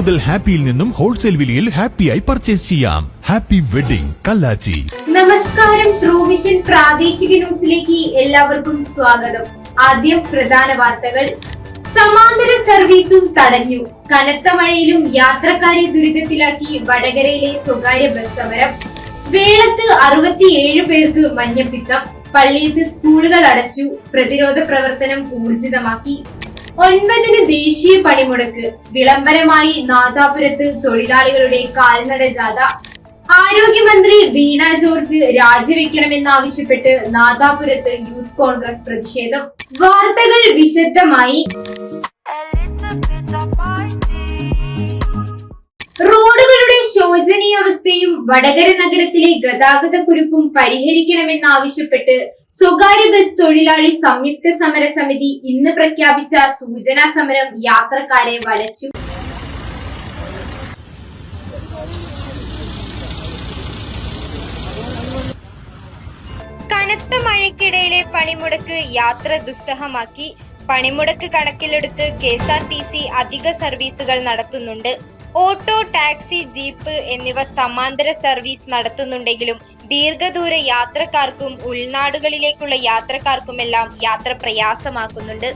മുതൽ ഹാപ്പിയിൽ നിന്നും ഹോൾസെയിൽ വിലയിൽ ഹാപ്പിയായി പർച്ചേസ് ചെയ്യാം. Happy wedding Kallachi. നമസ്കാരം ട്രൂവിഷൻ പ്രാദേശിക ന്യൂസിലേക്ക് എല്ലാവർക്കും സ്വാഗതം. ആദ്യം പ്രധാന വാർത്തകൾ. സമാന്തര സർവീസും തടഞ്ഞു. കനത്ത മഴയിലും യാത്രക്കാരെ ദുരിതത്തിലാക്കി വടകരയിലെ സ്വകാര്യ ബസ് സമരം. വേളത്ത് അറുപത്തിയേഴ് പേർക്ക് മഞ്ഞപ്പിത്തം. പള്ളിയത്ത് സ്കൂളുകൾ അടച്ചു. പ്രതിരോധ പ്രവർത്തനം ഊർജിതമാക്കി. ഒൻപതിന് ദേശീയ പണിമുടക്ക്. വിളംബരമായി നാദാപുരത്ത് തൊഴിലാളികളുടെ കാൽനട ജാഥ. ആരോഗ്യമന്ത്രി വീണ ജോർജ് രാജിവെക്കണമെന്നാവശ്യപ്പെട്ട് നാദാപുരത്ത് യൂത്ത് കോൺഗ്രസ് പ്രതിഷേധം. വാർത്തകൾ വിശദമായി. റോഡുകളുടെ ശോചനീയാവസ്ഥയും വടകര നഗരത്തിലെ ഗതാഗത കുരുക്കും പരിഹരിക്കണമെന്നാവശ്യപ്പെട്ട് സ്വകാര്യ ബസ് തൊഴിലാളി സംയുക്ത സമര സമിതി ഇന്ന് പ്രഖ്യാപിച്ച സൂചനാ സമരം യാത്രക്കാരെ വലച്ചു. കനത്ത മഴയ്ക്കിടയിലെ പണിമുടക്ക് യാത്ര ദുസ്സഹമാക്കി. പണിമുടക്ക് കണക്കിലെടുത്ത് K S R T C അധിക സർവീസുകൾ നടത്തുന്നുണ്ട്. ഓട്ടോ ടാക്സി ജീപ്പ് എന്നിവ സമാന്തര സർവീസ് നടത്തുന്നുണ്ടെങ്കിലും ദീർഘദൂര യാത്രക്കാർക്കും ഉൾനാടുകളിലേക്കുള്ള യാത്രക്കാർക്കുമെല്ലാം യാത്ര പ്രയാസമാക്കുന്നുണ്ട്.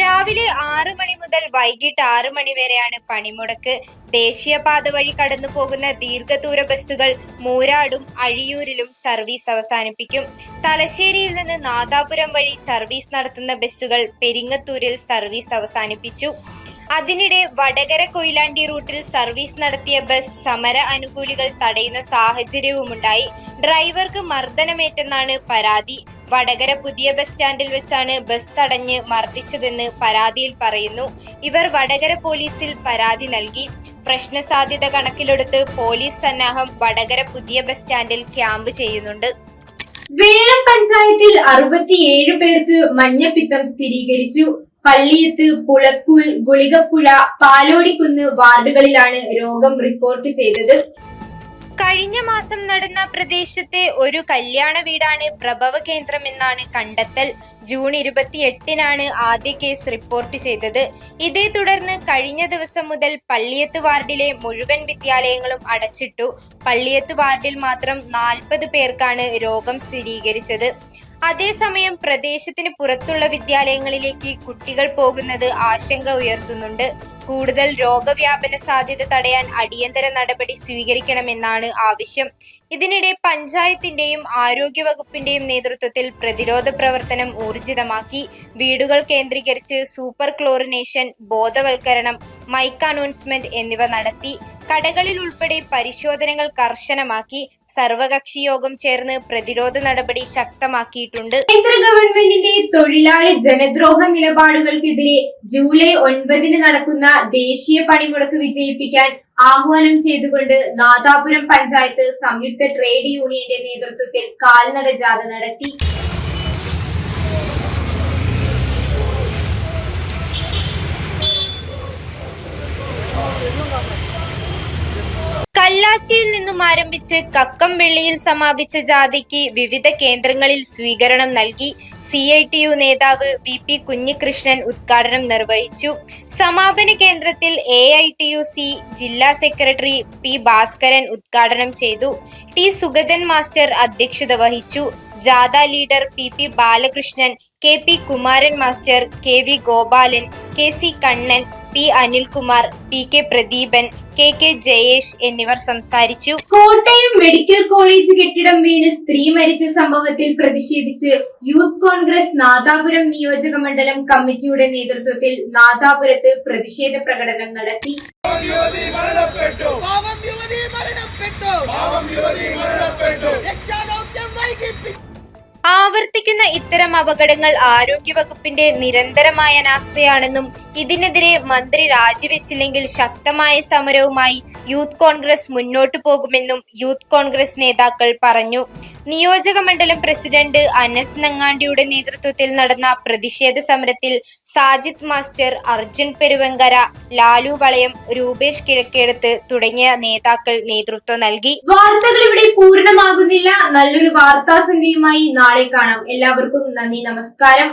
രാവിലെ ആറു മണി മുതൽ വൈകിട്ട് ആറു മണി വരെയാണ് പണിമുടക്ക്. ദേശീയപാത വഴി കടന്നു പോകുന്ന ദീർഘദൂര ബസ്സുകൾ മൂരാടും അഴിയൂരിലും സർവീസ് അവസാനിപ്പിക്കും. തലശ്ശേരിയിൽ നിന്ന് നാദാപുരം വഴി സർവീസ് നടത്തുന്ന ബസ്സുകൾ പെരിങ്ങത്തൂരിൽ സർവീസ് അവസാനിപ്പിച്ചു. അതിനിടെ വടകര കൊയിലാണ്ടി റൂട്ടിൽ സർവീസ് നടത്തിയ ബസ് സമര അനുകൂലികൾ തടയുന്ന സാഹചര്യവുമുണ്ടായി. ഡ്രൈവർക്ക് മർദ്ദനമേറ്റെന്നാണ് പരാതി. വടകര പുതിയ ബസ് സ്റ്റാൻഡിൽ വെച്ചാണ് ബസ് തടഞ്ഞ് മർദ്ദിച്ചതെന്ന് പരാതിയിൽ പറയുന്നു. ഇവർ വടകര പോലീസിൽ പരാതി നൽകി. പ്രശ്ന സാധ്യത കണക്കിലെടുത്ത് പോലീസ് സന്നാഹം വടകര പുതിയ ബസ് സ്റ്റാൻഡിൽ ക്യാമ്പ് ചെയ്യുന്നുണ്ട്. വേളം പഞ്ചായത്തിൽ അറുപത്തിയേഴ് പേർക്ക് മഞ്ഞപ്പിത്തം സ്ഥിരീകരിച്ചു. പള്ളിയത്ത് പുളക്കൂൽ ഗുളികപ്പുഴ പാലോടിക്കുന്ന് വാർഡുകളിലാണ് രോഗം റിപ്പോർട്ട് ചെയ്തത്. കഴിഞ്ഞ മാസം നടന്ന പ്രദേശത്തെ ഒരു കല്യാണ വീടാണ് പ്രഭവ കേന്ദ്രമെന്നാണ് കണ്ടെത്തൽ. ജൂൺ ഇരുപത്തിയെട്ടിനാണ് ആദ്യ കേസ് റിപ്പോർട്ട് ചെയ്തത്. ഇതേ തുടർന്ന് കഴിഞ്ഞ ദിവസം മുതൽ പള്ളിയത്ത് വാർഡിലെ മുഴുവൻ വിദ്യാലയങ്ങളും അടച്ചിട്ടു. പള്ളിയത്ത് വാർഡിൽ മാത്രം നാൽപ്പത് പേർക്കാണ് രോഗം സ്ഥിരീകരിച്ചത്. അതേസമയം പ്രദേശത്തിന് പുറത്തുള്ള വിദ്യാലയങ്ങളിലേക്ക് കുട്ടികൾ പോകുന്നത് ആശങ്ക ഉയർത്തുന്നുണ്ട്. കൂടുതൽ രോഗവ്യാപന സാധ്യത തടയാൻ അടിയന്തര നടപടി സ്വീകരിക്കണമെന്നാണ് ആവശ്യം. ഇതിനിടെ പഞ്ചായത്തിന്റെയും ആരോഗ്യ വകുപ്പിന്റെയും നേതൃത്വത്തിൽ പ്രതിരോധ പ്രവർത്തനം ഊർജിതമാക്കി. വീടുകൾ കേന്ദ്രീകരിച്ച് സൂപ്പർ ക്ലോറിനേഷൻ ബോധവൽക്കരണം മൈക്ക് അനൗൺസ്മെന്റ് എന്നിവ നടത്തി. കടകളിൽ ഉൾപ്പെടെ പരിശോധനകൾ കർശനമാക്കി സർവകക്ഷി യോഗം ചേർന്ന് പ്രതിരോധ നടപടി ശക്തമാക്കിയിട്ടുണ്ട്. കേന്ദ്ര ഗവൺമെന്റിന്റെ തൊഴിലാളി ജനദ്രോഹ നിലപാടുകൾക്കെതിരെ ജൂലൈ ഒൻപതിന് നടക്കുന്ന ദേശീയ പണിമുടക്ക് വിജയിപ്പിക്കാൻ ആഹ്വാനം ചെയ്തുകൊണ്ട് നാദാപുരം പഞ്ചായത്ത് സംയുക്ത ട്രേഡ് യൂണിയന്റെ നേതൃത്വത്തിൽ കാൽനട ജാഥ നടത്തി. കല്ലാച്ചിയിൽ നിന്നും ആരംഭിച്ച് കക്കം വെള്ളിയിൽ സമാപിച്ച ജാഥയ്ക്ക് വിവിധ കേന്ദ്രങ്ങളിൽ സ്വീകരണം നൽകി സി ഐ ടി യു നേതാവ് വി പി കുഞ്ഞികൃഷ്ണൻ ഉദ്ഘാടനം നിർവഹിച്ചു. സമാപന കേന്ദ്രത്തിൽ A I T U C ജില്ലാ സെക്രട്ടറി പി ഭാസ്കരൻ ഉദ്ഘാടനം ചെയ്തു. ടി സുഗതൻ മാസ്റ്റർ അധ്യക്ഷത വഹിച്ചു. ജാഥ leader P P Balakrishnan K P Kumaran master K V Gopalan K C Kannan P Anilkumar P K Pradeepan K K Jayesh എന്നിവർ സംസാരിച്ചു. Kottayam medical college കെട്ടിടം വീണ് സ്ത്രീ മരിച്ച സംഭവത്തിൽ പ്രതിഷേധിച്ച് യൂത്ത് കോൺഗ്രസ് നാദാപുരം നിയോജക മണ്ഡലം കമ്മിറ്റിയുടെ നേതൃത്വത്തിൽ നാദാപുരത്ത് പ്രതിഷേധ പ്രകടനം നടത്തി. പാവം യുവതി മരണപ്പെട്ടു. പാവം യുവതി മരണപ്പെട്ടു. രക്ഷാദൗത്യം വൈകിപ്പി ആവർത്തിക്കുന്ന ഇത്തരം അപകടങ്ങൾ ആരോഗ്യവകുപ്പിന്റെ നിരന്തരമായ അനാസ്ഥയാണെന്നും ഇതിനെതിരെ മന്ത്രി രാജിവെച്ചില്ലെങ്കിൽ ശക്തമായ സമരവുമായി യൂത്ത് കോൺഗ്രസ് മുന്നോട്ടു പോകുമെന്നും യൂത്ത് കോൺഗ്രസ് നേതാക്കൾ പറഞ്ഞു. നിയോജക മണ്ഡലം പ്രസിഡന്റ് അനസ് നങ്ങാണ്ടിയുടെ നേതൃത്വത്തിൽ നടന്ന പ്രതിഷേധ സമരത്തിൽ സാജിദ് മാസ്റ്റർ അർജുൻ പെരുവങ്കര ലാലു വളയം രൂപേഷ് കിഴക്കേടത്ത് തുടങ്ങിയ നേതാക്കൾ നേതൃത്വം നൽകി. വാർത്തകൾ ഇവിടെ പൂർണമാകുന്നില്ല. നല്ലൊരു വാർത്താ സന്ധ്യയുമായി നാളെ കാണാം. എല്ലാവർക്കും നന്ദി നമസ്കാരം.